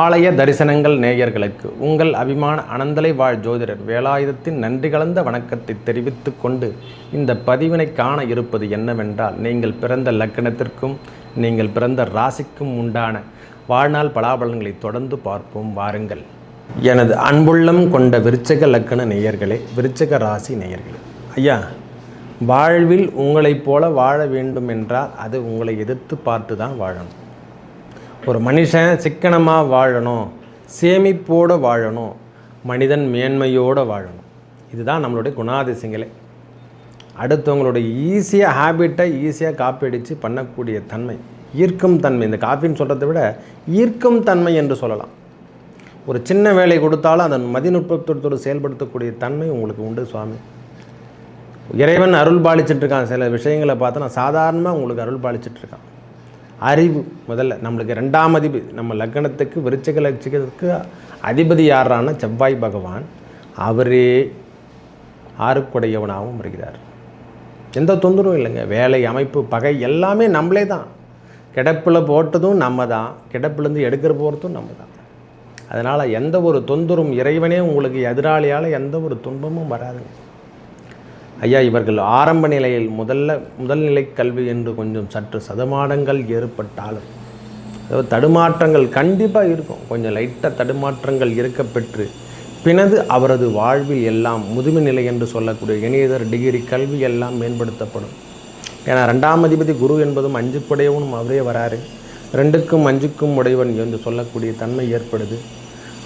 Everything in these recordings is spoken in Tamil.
ஆலய தரிசனங்கள் நேயர்களுக்கு உங்கள் அபிமான அனந்தலை வாழ் ஜோதிடர் வேலாயுதத்தின் நன்றி கலந்த வணக்கத்தை தெரிவித்து கொண்டு இந்த பதிவினை காண இருப்பது என்னவென்றால் நீங்கள் பிறந்த லக்கணத்திற்கும் நீங்கள் பிறந்த ராசிக்கும் உண்டான வாழ்நாள் பலாபலன்களை தொடர்ந்து பார்ப்போம். வாருங்கள். எனது அன்புள்ளம் கொண்ட விருச்சக லக்கண நேயர்களே விருச்சக ராசி நேயர்களே. ஐயா வாழ்வில் உங்களைப் போல வாழ வேண்டும் என்றால் அது உங்களை எதிர்த்து பார்த்து தான் வாழணும். ஒரு மனுஷன் சிக்கனமாக வாழணும் சேமிப்போடு வாழணும் மனிதன் மேன்மையோடு வாழணும். இதுதான் நம்மளுடைய குணாதிசயங்களே. அடுத்தவங்களுடைய ஈஸியாக ஹேபிட்டை ஈஸியாக காப்பி அடித்து பண்ணக்கூடிய தன்மை ஈர்க்கும் தன்மை. இந்த காஃபின்னு சொல்கிறத விட ஈர்க்கும் தன்மை என்று சொல்லலாம். ஒரு சின்ன வேலை கொடுத்தாலும் அதன் மதிநுட்பத்தோடு செயல்படுத்தக்கூடிய தன்மை உங்களுக்கு உண்டு சுவாமி. இறைவன் அருள் பாலிச்சிட்ருக்கான் சில விஷயங்களை பார்த்தா நான் சாதாரணமாக உங்களுக்கு அருள் பாலிச்சிட்ருக்கான் அறிவு முதல்ல. நம்மளுக்கு ரெண்டாம் அதிபதி நம்ம லக்னத்துக்கு விருச்சக லட்சிகத்துக்கு அதிபதி யாரான செவ்வாய் பகவான் அவரே ஆறுக்குடையவனாகவும் வருகிறார். எந்த தொந்தரவும் இல்லைங்க. வேலை அமைப்பு பகை எல்லாமே நம்மளே தான். கிடப்பில் போட்டதும் நம்ம தான். கிடப்பிலேருந்து எடுக்கிற போகிறதும் நம்ம தான். அதனால் எந்த ஒரு தொந்தரும் இறைவனே உங்களுக்கு எதிராளியால் எந்த ஒரு துன்பமும் வராதுங்க. ஐயா இவர்கள் ஆரம்ப நிலையில் முதல்ல முதல்நிலை கல்வி என்று கொஞ்சம் சற்று சதமாடங்கள் ஏற்பட்டாலும் அதாவது தடுமாற்றங்கள் கண்டிப்பாக இருக்கும். கொஞ்சம் லைட்டாக தடுமாற்றங்கள் இருக்க பெற்று பினது அவரது வாழ்வில் எல்லாம் முதுமை நிலை என்று சொல்லக்கூடிய இணையதர் டிகிரி கல்வி எல்லாம் மேம்படுத்தப்படும். ஏன்னா ரெண்டாம் அதிபதி குரு என்பதும் அஞ்சுக்குடையவனும் அவரே வராரு. ரெண்டுக்கும் அஞ்சுக்கும் உடையவன் என்று சொல்லக்கூடிய தன்மை ஏற்படுது.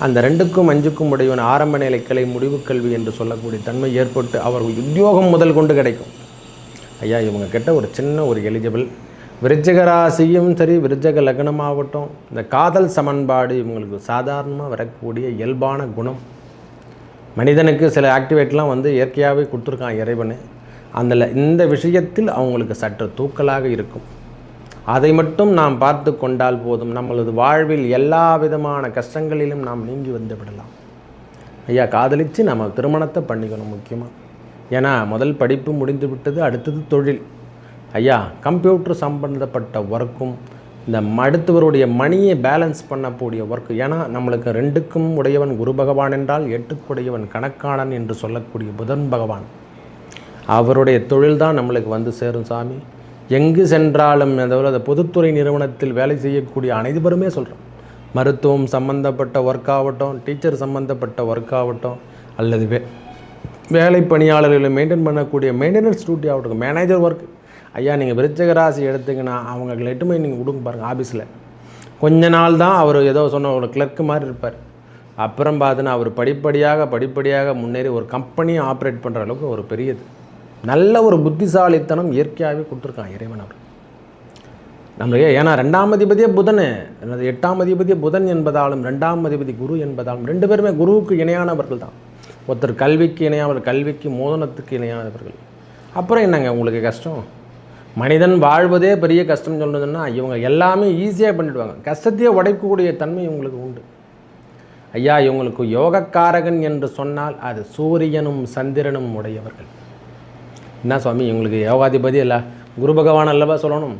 அந்த ரெண்டுக்கும் அஞ்சுக்கும் உடையவன் ஆரம்ப நிலை கிளை முடிவு கல்வி என்று சொல்லக்கூடிய தன்மை ஏற்பட்டு அவர் உத்தியோகம் முதல் கொண்டு கிடைக்கும். ஐயா இவங்க கிட்ட ஒரு சின்ன ஒரு எலிஜிபிள் விருச்சிக ராசியும் சரி விருச்சக லக்னமாகட்டும் இந்த காதல் சமன்பாடு இவங்களுக்கு சாதாரணமாக வரக்கூடிய இயல்பான குணம். மனிதனுக்கு சில ஆக்டிவேட்லாம் வந்து இயற்கையாகவே கொடுத்துருக்கான் இறைவனு. அதில் இந்த விஷயத்தில் அவங்களுக்கு சற்று தூக்கலாக இருக்கும். அதை மட்டும் நாம் பார்த்து கொண்டால் போதும். நம்மளது வாழ்வில் எல்லா விதமான கஷ்டங்களிலும் நாம் நீங்கி வந்து விடலாம். ஐயா காதலித்து நம்ம திருமணத்தை பண்ணிக்கணும் முக்கியமாக ஏன்னா முதல் படிப்பு முடிந்து விட்டது அடுத்தது தொழில். ஐயா கம்ப்யூட்டர் சம்பந்தப்பட்ட ஒர்க்கும் இந்த அடுத்தவருடைய மணியை பேலன்ஸ் பண்ணக்கூடிய ஒர்க் ஏன்னா நம்மளுக்கு ரெண்டுக்கும் உடையவன் குரு பகவான் என்றால் எட்டுக்குடையவன் கணக்கானன் என்று சொல்லக்கூடிய புதன் பகவான். அவருடைய தொழில் தான் நம்மளுக்கு வந்து சேரும் சாமி. எங்கு சென்றாலும் அதாவது அந்த பொதுத்துறை நிறுவனத்தில் வேலை செய்யக்கூடிய அனைவருமே சொல்கிறோம் மருத்துவம் சம்மந்தப்பட்ட ஒர்க் ஆகட்டும் டீச்சர் சம்மந்தப்பட்ட ஒர்க் ஆகட்டும் அல்லது வே வேலை பணியாளர்களை மெயின்டைன் பண்ணக்கூடிய மெயின்டெனன்ஸ் டியூட்டி ஆகட்டும் மேனேஜர் ஒர்க் ஐயா நீங்கள் விருச்சக ராசி எடுத்தீங்கன்னா அவங்க லெட்டுமே நீங்கள் கொடுங்க பாருங்கள் ஆஃபீஸில் கொஞ்ச நாள் தான் அவர் ஏதோ சொன்ன ஒரு கிளர்க்கு மாதிரி இருப்பார். அப்புறம் பார்த்தீங்கன்னா அவர் படிப்படியாக படிப்படியாக முன்னேறி ஒரு கம்பெனியை ஆப்ரேட் பண்ணுற அளவுக்கு ஒரு பெரியது. நல்ல ஒரு புத்திசாலித்தனம் இயற்கையாகவே கொடுத்துருக்கான் இறைவன் அவர் நம்மளுக்கு ஏன்னா ரெண்டாம் அதிபதியே புதன். எனது எட்டாம் அதிபதியே புதன் என்பதாலும் ரெண்டாம் அதிபதி குரு என்பதாலும் ரெண்டு பேருமே குருவுக்கு இணையானவர்கள் தான். ஒருத்தர் கல்விக்கு இணையானவர் கல்விக்கு மோதனத்துக்கு இணையானவர்கள். அப்புறம் என்னங்க உங்களுக்கு கஷ்டம்? மனிதன் வாழ்வதே பெரிய கஷ்டம்னு சொன்னதுன்னா இவங்க எல்லாமே ஈஸியாக பண்ணிடுவாங்க. கஷ்டத்தையே உடைக்கக்கூடிய தன்மை இவங்களுக்கு உண்டு. ஐயா இவங்களுக்கு யோகக்காரகன் என்று சொன்னால் அது சூரியனும் சந்திரனும் உடையவர்கள். என்ன சுவாமி இவங்களுக்கு யோகாதிபதி இல்லை. குரு பகவான் அல்லவா சொல்லணும்?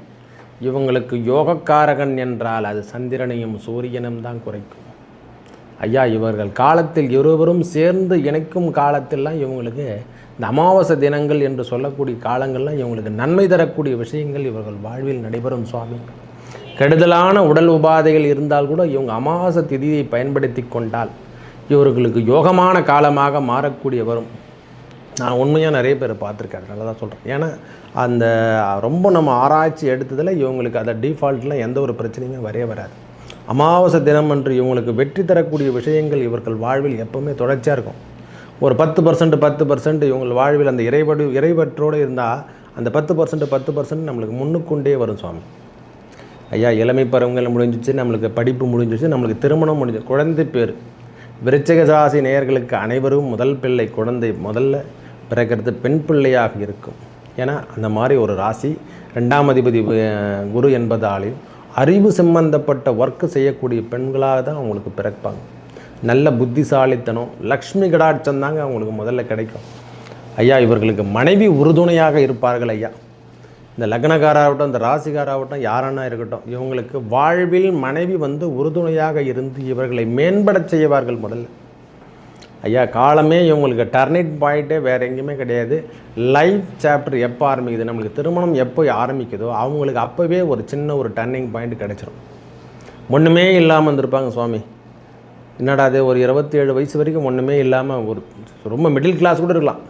இவங்களுக்கு யோகக்காரகன் என்றால் அது சந்திரனையும் சூரியனும் தான் குறைக்கும். ஐயா இவர்கள் காலத்தில் இருவரும் சேர்ந்து இணைக்கும் காலத்திலாம் இவங்களுக்கு இந்த அமாவாசை தினங்கள் என்று சொல்லக்கூடிய காலங்கள்லாம் இவங்களுக்கு நன்மை தரக்கூடிய விஷயங்கள் இவர்கள் வாழ்வில் நடைபெறும் சுவாமி. கெடுதலான உடல் உபாதைகள் இருந்தால் கூட இவங்க அமாவாசை திதியை பயன்படுத்தி கொண்டால் இவர்களுக்கு யோகமான காலமாக மாறக்கூடிய வரும் நான் உண்மையாக நிறைய பேர் பார்த்துருக்கேன் நல்லா தான் சொல்கிறேன் ஏன்னா அந்த ரொம்ப நம்ம ஆராய்ச்சி எடுத்ததில் இவங்களுக்கு அதை டிஃபால்ட்டில் எந்த ஒரு பிரச்சனையுமே வரைய வராது. அமாவாசை தினம் என்று இவங்களுக்கு வெற்றி தரக்கூடிய விஷயங்கள் இவர்கள் வாழ்வில் எப்போவுமே தொடர்ச்சியாக இருக்கும். ஒரு பத்து பர்சன்ட் பத்து பர்சன்ட் இவங்க வாழ்வில் அந்த இறைவடு இறைவற்றோடு இருந்தால் அந்த பத்து பர்சன்ட் பத்து பர்சன்ட் நம்மளுக்கு முன்னுக்கொண்டே வரும் சுவாமி. ஐயா இளமை பருவங்கள் முடிஞ்சிச்சு நம்மளுக்கு படிப்பு முடிஞ்சிச்சு நம்மளுக்கு திருமணம் முடிஞ்சு குழந்தை பேர். விருச்சக ராசி நேயர்களுக்கு அனைவரும் முதல் பிள்ளை குழந்தை முதல்ல. பிறக்கிறது பெண் பிள்ளையாக இருக்கும். ஏன்னா அந்த மாதிரி ஒரு ராசி ரெண்டாம் அதிபதி குரு என்பதாலையும் அறிவு சம்பந்தப்பட்ட ஒர்க்கு செய்யக்கூடிய பெண்களாக தான் அவங்களுக்கு பிறப்பாங்க. நல்ல புத்திசாலித்தனம் லக்ஷ்மி கடாட்சம் தாங்க அவங்களுக்கு முதல்ல கிடைக்கும். ஐயா இவர்களுக்கு மனைவி உறுதுணையாக இருப்பார்கள் ஐயா. இந்த லக்னக்காராகட்டும் இந்த ராசிக்காராகட்டும் யாரானா இருக்கட்டும் இவங்களுக்கு வாழ்வில் மனைவி வந்து உறுதுணையாக இருந்து இவர்களை மேம்பட செய்வார்கள் முதல்ல. ஐயா காலமே இவங்களுக்கு டர்னிட் பாயிண்ட்டே வேறு எங்கேயுமே கிடையாது. லைஃப் சாப்டர் எப்போ ஆரம்பிக்குது நம்மளுக்கு திருமணம் எப்போ ஆரம்பிக்குதோ அவங்களுக்கு அப்போவே ஒரு சின்ன ஒரு டர்னிங் பாயிண்ட் கிடச்சிரும். ஒன்றுமே இல்லாமல் இருந்திருப்பாங்க சுவாமி. என்னடா அது ஒரு இருபத்தேழு வயசு வரைக்கும் ஒன்றுமே இல்லாமல் ஒரு ரொம்ப மிடில் கிளாஸ் கூட இருக்கலாம்.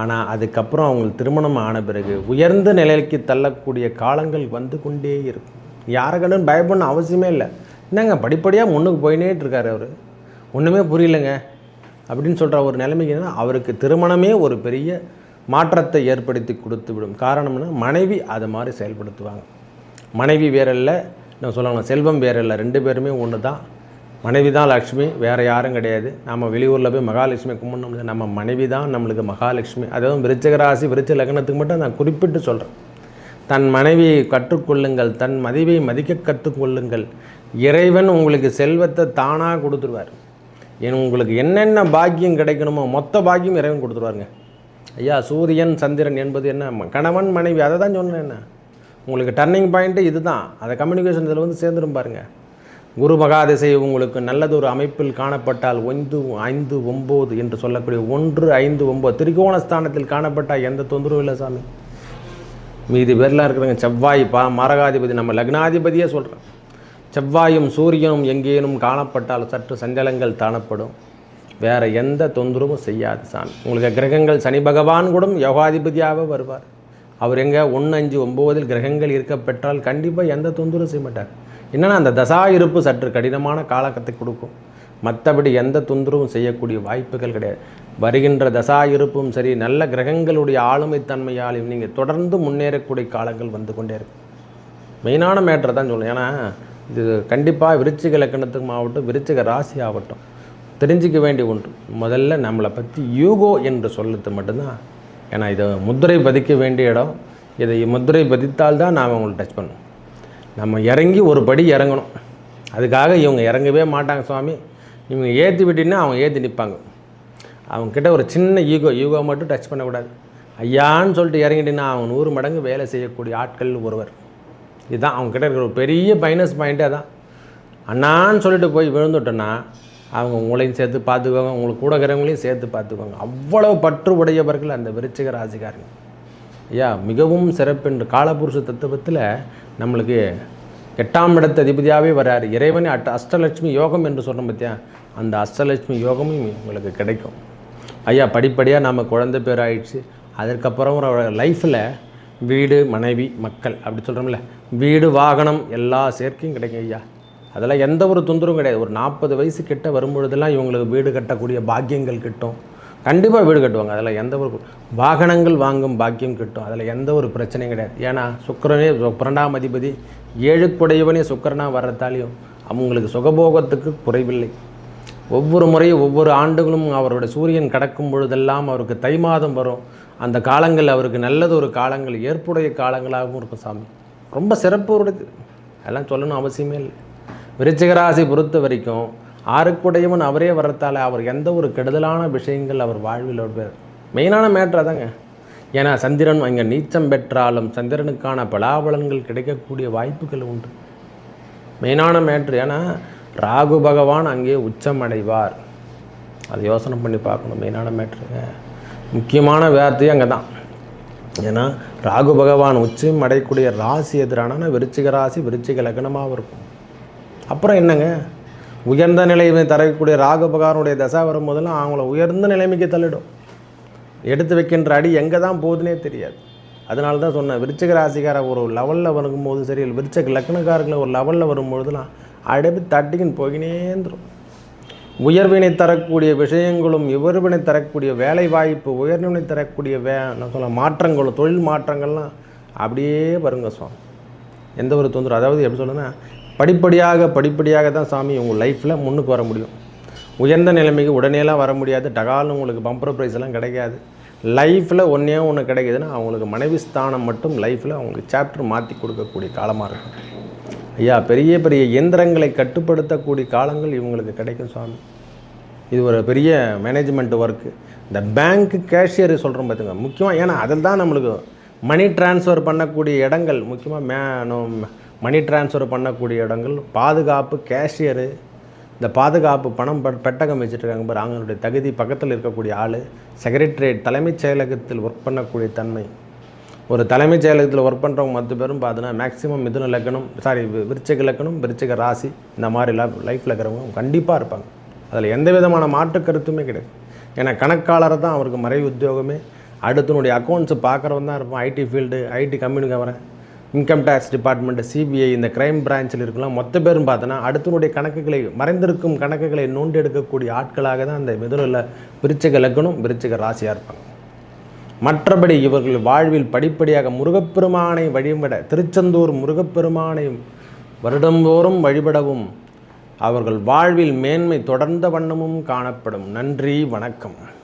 ஆனால் அதுக்கப்புறம் அவங்களுக்கு திருமணம் ஆன பிறகு உயர்ந்த நிலைக்கு தள்ளக்கூடிய காலங்கள் வந்து கொண்டே இருக்கும். யாரை கண்டும் பயப்படணும் அவசியமே இல்லை. என்னங்க படிப்படியாக முன்னுக்கு போயினேட்டு இருக்காரு அவர். ஒன்றுமே புரியலங்க. அப்படின்னு சொல்கிற ஒரு நிலைமைக்கு அவருக்கு திருமணமே ஒரு பெரிய மாற்றத்தை ஏற்படுத்தி கொடுத்து விடும். காரணம்னா மனைவி அதை மாதிரி செயல்படுத்துவாங்க. மனைவி வேறல்ல நான் சொல்லுவாங்க செல்வம் வேறல்ல ரெண்டு பேருமே ஒன்று தான். மனைவி தான் லக்ஷ்மி வேறு யாரும் கிடையாது. நம்ம வெளியூரில் போய் மகாலட்சுமி கும்பிடணும் நம்ம மனைவி தான் நம்மளுக்கு மகாலட்சுமி. அதாவது விருச்சகராசி விருச்ச லக்னத்துக்கு மட்டும் நான் குறிப்பிட்டு சொல்கிறேன் தன் மனைவியை கற்றுக்கொள்ளுங்கள் தன் மனைவியை மதிக்க கற்றுக்கொள்ளுங்கள். இறைவன் உங்களுக்கு செல்வத்தை தானாக கொடுத்துருவார். உங்களுக்கு என்னென்ன பாக்கியம் கிடைக்கணுமோ மொத்த பாக்கியம் இறைவன் கொடுத்துருவாருங்க. ஐயா சூரியன் சந்திரன் என்பது என்ன? கணவன் மனைவி அதை தான் சொன்னேன் என்ன? உங்களுக்கு டர்னிங் பாயிண்ட்டு இதுதான். அதை கம்யூனிகேஷன் இதில் வந்து சேர்ந்துரும் பாருங்கள் குரு மகாதிசை உங்களுக்கு நல்லதொரு அமைப்பில் காணப்பட்டால் ஒன்று ஐந்து ஒம்பது என்று சொல்லக்கூடிய ஒன்று ஐந்து ஒம்பது திரிகோண ஸ்தானத்தில் காணப்பட்டால் எந்த தொந்தரவும் இல்லை சாமி. மீதி பேர்லாம் இருக்கிறவங்க செவ்வாய் பா மரகாதிபதி. நம்ம லக்னாதிபதியே சொல்கிறேன் செவ்வாயும் சூரியனும் எங்கேனும் காணப்பட்டால் சற்று சஞ்சலங்கள் காணப்படும். வேறு எந்த தொந்தரவும் செய்யாது சாமி. உங்களுக்கு கிரகங்கள் சனி பகவான் கூட யோகாதிபதியாக வருவார். அவர் எங்கே? ஒன்று அஞ்சு ஒம்போதில் கிரகங்கள் இருக்க பெற்றால் கண்டிப்பாக எந்த தொந்தரவும் செய்ய மாட்டார். என்னன்னா அந்த தசா இருப்பு சற்று கடினமான காலகத்தை கொடுக்கும். மற்றபடி எந்த தொந்தரவும் செய்யக்கூடிய வாய்ப்புகள் கிடையாது. வருகின்ற தசா இருப்பும் சரி நல்ல கிரகங்களுடைய ஆளுமைத்தன்மையாலையும் நீங்கள் தொடர்ந்து முன்னேறக்கூடிய காலங்கள் வந்து கொண்டே இருக்கும் மெயினான மேட்டரை தான் சொல்லணும் ஏன்னா இது கண்டிப்பாக விருச்சிக லக்கணத்துக்கு ஆகட்டும் விருச்சிக ராசி ஆகட்டும். தெரிஞ்சிக்க வேண்டிய ஒன்று. முதல்ல நம்மளை பற்றி யூகோ என்று சொல்லுறது மட்டும்தான். ஏன்னா இதை முத்திரை பதிக்க வேண்டிய இடம். இதை முத்திரை பதித்தால் தான் நாம் அவங்களை டச் பண்ணணும் நம்ம இறங்கி ஒரு படி இறங்கணும். அதுக்காக இவங்க இறங்கவே மாட்டாங்க சுவாமி. இவங்க ஏற்றி விட்டிங்கன்னா அவங்க ஏற்றி நிற்பாங்க அவங்கக்கிட்ட ஒரு சின்ன ஈகோ ஈகோ மட்டும் டச் பண்ணக்கூடாது. ஐயான்னு சொல்லிட்டு இறங்கிட்டீங்கன்னா அவங்க நூறு மடங்கு வேலை செய்யக்கூடிய ஆட்கள் ஒருவர். இதுதான் அவங்கக்கிட்ட இருக்கிற ஒரு பெரிய மைனஸ் பாயிண்ட்டே அதான். அண்ணான்னு சொல்லிட்டு போய் விழுந்துட்டோன்னா அவங்க உங்களையும் சேர்த்து பார்த்துக்குவாங்க உங்களுக்கு கூட இருக்கிறவங்களையும் சேர்த்து பார்த்துக்குவாங்க அவ்வளவு பற்று உடையவர்கள் அந்த விருச்சிக ராசிக்காரங்க. ஐயா மிகவும் சிறப்பென்று காலபுருஷ தத்துவத்தில் நம்மளுக்கு எட்டாம் இடத்து அதிபதியாகவே வராரு இறைவனே அட்ட அஷ்டலட்சுமி யோகம் என்று சொன்னோம் பார்த்தியா அந்த அஷ்டலட்சுமி யோகமும் உங்களுக்கு கிடைக்கும். ஐயா படிப்படியாக நம்ம குழந்தை பேர் ஆயிடுச்சு அதற்கப்புறம் அவரோட லைஃப்பில் வீடு மனைவி மக்கள் அப்படி சொல்கிறோம்ல வீடு வாகனம் எல்லா சேர்க்கையும் கிடைக்கும் ஐயா. அதெல்லாம் எந்த ஒரு தொந்தரவும் கிடையாது. ஒரு நாற்பது வயசு கிட்ட வரும்பொழுதெல்லாம் இவங்களுக்கு வீடு கட்டக்கூடிய பாக்கியங்கள் கிட்டும். கண்டிப்பாக வீடு கட்டுவாங்க. அதில் எந்த ஒரு வாகனங்கள் வாங்கும் பாக்கியம் கிட்டும். அதில் எந்த ஒரு பிரச்சனையும் கிடையாது. ஏன்னா சுக்கிரனே சு- பன்னெண்டாம் அதிபதி ஏழுக்குடையவனே சுக்கரனாக வர்றதாலையும் அவங்களுக்கு சுகபோகத்துக்கு குறைவில்லை. ஒவ்வொரு முறையும் ஒவ்வொரு ஆண்டுகளும் அவருடைய சூரியன் கடக்கும் பொழுதெல்லாம் அவருக்கு தை மாதம் வரும். அந்த காலங்கள் அவருக்கு நல்லது ஒரு காலங்கள் ஏற்புடைய காலங்களாகவும் இருக்கும் சாமி. ரொம்ப சிறப்பு உடையது அதெல்லாம் சொல்லணும் அவசியமே இல்லை. விருச்சிகராசி பொறுத்த வரைக்கும் ஆறுக்குடையவன் அவரே வரத்தால் அவர் எந்த ஒரு கெடுதலான விஷயங்கள் அவர் வாழ்வில் வருவார் மெயினான மேட்ரு அதாங்க. ஏன்னா சந்திரன் அங்கே நீச்சம் பெற்றாலும் சந்திரனுக்கான பலாபலன்கள் கிடைக்கக்கூடிய வாய்ப்புகள் உண்டு. மெயினான மேட்ரு ஏன்னா ராகு பகவான் அங்கே உச்சம் அடைவார் அதை யோசனை பண்ணி பார்க்கணும். மெயினான மேட்ருங்க முக்கியமான வார்த்தையும் அங்கே தான் ஏன்னா ராகு பகவான் உச்சம் அடையக்கூடிய ராசி எதிரான விருச்சிக ராசி விருச்சிக லக்னமாக இருக்கும். அப்புறம் என்னங்க? உயர்ந்த நிலைமை தரக்கூடிய ராகு பகவானுடைய தசா வரும்போதெல்லாம் அவங்கள உயர்ந்த நிலைமைக்கு தள்ளிடும். எடுத்து வைக்கின்ற அடி எங்கே தான் போகுதுன்னே தெரியாது. அதனால தான் சொன்னேன் விருச்சிக ராசிக்கார ஒரு லெவலில் வரும்போது சரி இல்லை விருச்சக லக்னக்காரங்களை ஒரு லெவலில் வரும்பொழுதுலாம் அடைப்பு தட்டிக்கின்னு போயினே உயர்வினை தரக்கூடிய விஷயங்களும் உயர்வினை தரக்கூடிய வேலை வாய்ப்பு உயர்வினை தரக்கூடிய வே நான் சொல்ல மாற்றங்களும் தொழில் மாற்றங்கள்லாம் அப்படியே வருங்க சுவாமி. எந்த ஒரு தொந்தரவு அதாவது எப்படி சொல்லுன்னா படிப்படியாக படிப்படியாக தான் சாமி உங்கள் லைஃப்பில் முன்னுக்கு வர முடியும். உயர்ந்த நிலைமைக்கு உடனேலாம் வர முடியாது டகால்னு உங்களுக்கு பம்பர் ப்ரைஸ் எல்லாம் கிடைக்காது. லைஃப்பில் ஒன்றே ஒன்று கிடைக்குதுன்னா அவங்களுக்கு மனைவி ஸ்தானம் மட்டும் லைஃப்பில் அவங்களுக்கு சாப்டர் மாற்றி கொடுக்கக்கூடிய காலமாக இருக்கும். ஐயா பெரிய பெரிய இயந்திரங்களை கட்டுப்படுத்தக்கூடிய காலங்கள் இவங்களுக்கு கிடைக்கும் சுவாமி. இது ஒரு பெரிய மேனேஜ்மெண்ட் ஒர்க்கு இந்த பேங்க் கேஷியர் சொல்கிறோம் பார்த்துங்க முக்கியமாக ஏன்னா அதில் தான் நம்மளுக்கு மணி டிரான்ஸ்ஃபர் பண்ணக்கூடிய இடங்கள் முக்கியமாக மே மணி டிரான்ஸ்ஃபர் பண்ணக்கூடிய இடங்கள் பாதுகாப்பு கேஷியரு இந்த பாதுகாப்பு பணம் பெ- பெட்டகம் வச்சுருக்காங்க பாரு அவங்களுடைய தகுதி பக்கத்தில் இருக்கக்கூடிய ஆள் செக்ரட்டரியேட் தலைமைச் செயலகத்தில் ஒர்க் பண்ணக்கூடிய தன்மை. ஒரு தலைமைச் செயலகத்தில் ஒர்க் பண்ணுறவங்க மற்ற பேரும் பார்த்தீங்கன்னா மேக்ஸிமம் மிதுன லக்கணம் சாரி விருச்சக லக்கணம் விருச்சக ராசி இந்த மாதிரிலாம் லைஃப்பில் இருக்கிறவங்க கண்டிப்பாக இருப்பாங்க. அதில் எந்த விதமான மாற்று கருத்துமே கிடையாது. ஏன்னா கணக்காளர் தான் அவருக்கு மறை உத்தியோகமே. அடுத்தனுடைய அக்கௌண்ட்ஸை பார்க்குறவன் தான் இருப்பான். ஐடி ஃபீல்டு ஐடி கம்யூனி வரேன். இன்கம் டேக்ஸ் டிபார்ட்மெண்ட்டு சிபிஐ இந்த கிரைம் பிரான்ச்சில் இருக்கலாம் மொத்த பேரும் பார்த்தோன்னா அடுத்தனுடைய கணக்குகளை மறைந்திருக்கும் கணக்குகளை நோண்டி எடுக்கக்கூடிய ஆட்களாக தான் அந்த மிதுனில் விருச்சக லக்னம் விருச்சக ராசியாக இருப்பாங்க. மற்றபடி இவர்கள் வாழ்வில் படிப்படியாக முருகப்பெருமானை வழிபட திருச்செந்தூர் முருகப்பெருமானை வருடந்தோறும் வழிபடவும் அவர்கள் வாழ்வில் மேன்மை தொடர்ந்த வண்ணமும் காணப்படும். நன்றி வணக்கம்.